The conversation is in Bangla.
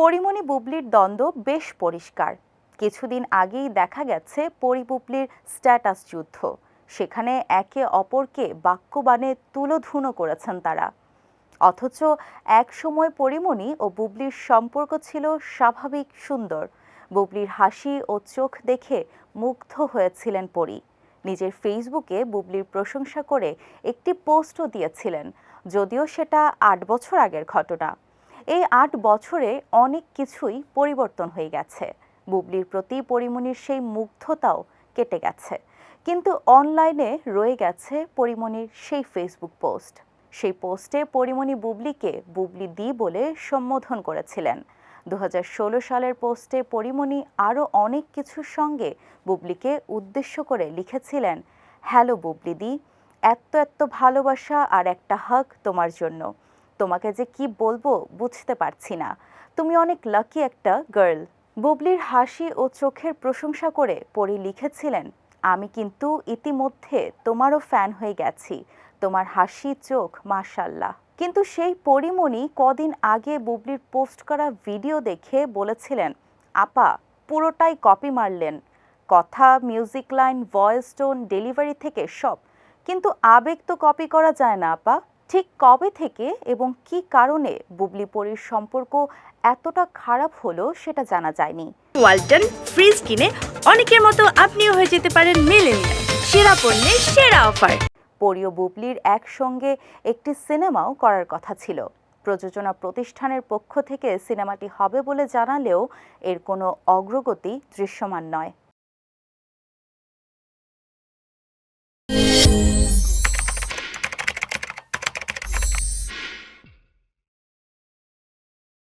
পরিমণি বুবলির দ্বন্দ্ব বেশ পরিষ্কার। কিছুদিন আগেই দেখা গেছে পরি বুবলির স্ট্যাটাস যুদ্ধ। সেখানে একে অপরকে বাক্যবাণে তুলোধুনো করেছেন তারা। অথচ এক সময় পরিমণি ও বুবলির সম্পর্ক ছিল স্বাভাবিক সুন্দর। বুবলির হাসি ও চোখ দেখে মুগ্ধ হয়েছিলেন পরি। নিজের ফেসবুকে বুবলির প্রশংসা করে একটি পোস্টও দিয়েছিলেন, যদিও সেটা আট বছর আগের ঘটনা। এই আট বছরে অনেক কিছুই পরিবর্তন হয়ে গেছে। বুবলির প্রতি পরিমণির সেই মুগ্ধতাও কেটে গেছে। কিন্তু অনলাইনে রয়ে গেছে পরিমণির সেই ফেসবুক পোস্ট। সেই পোস্টে পরিমণি বুবলিকে বুবলি দি বলে সম্বোধন করেছিলেন। দু হাজার ষোলো সালের পোস্টে পরিমণি আরও অনেক কিছুর সঙ্গে বুবলিকে উদ্দেশ্য করে লিখেছিলেন, হ্যালো বুবলি দি এত এত ভালোবাসা আর একটা হাক তোমার জন্য। তোমাকে যে কি বলব বুঝতে পারছি না। তুমি অনেক লাকি একটা গার্ল বুবলির হাসি ও চোখের প্রশংসা করে পরি লিখেছিলেন, আমি কিন্তু ইতিমধ্যে তোমারও ফ্যান হয়ে গেছি। তোমার হাসি, চোখ মাশাল্লাহ কিন্তু সেই পরিমণি কদিন আগে বুবলির পোস্ট করা ভিডিও দেখে বলেছিলেন, আপা, পুরোটাই কপি মারলেন। কথা music line voice tone delivery থেকে সব। কিন্তু আবেগ তো কপি করা যায় না, আপা। ঠিক কবে থেকে এবং কি কারণে বুবলি পরির সম্পর্ক এতটা খারাপ হলো সেটা জানা যায়নি। ওয়ালটন ফ্রিজ কিনে অনেকের মতো আপনিও হয়ে যেতে পারেন মিলেনিয়াল। সেরা পণ্যের সেরা অফার। পরীয় বুবলির একসঙ্গে একটি সিনেমাও করার কথা ছিল। প্রযোজনা প্রতিষ্ঠানের পক্ষ থেকে সিনেমাটি হবে বলে জানালেও এর কোনো অগ্রগতি দৃশ্যমান নয়।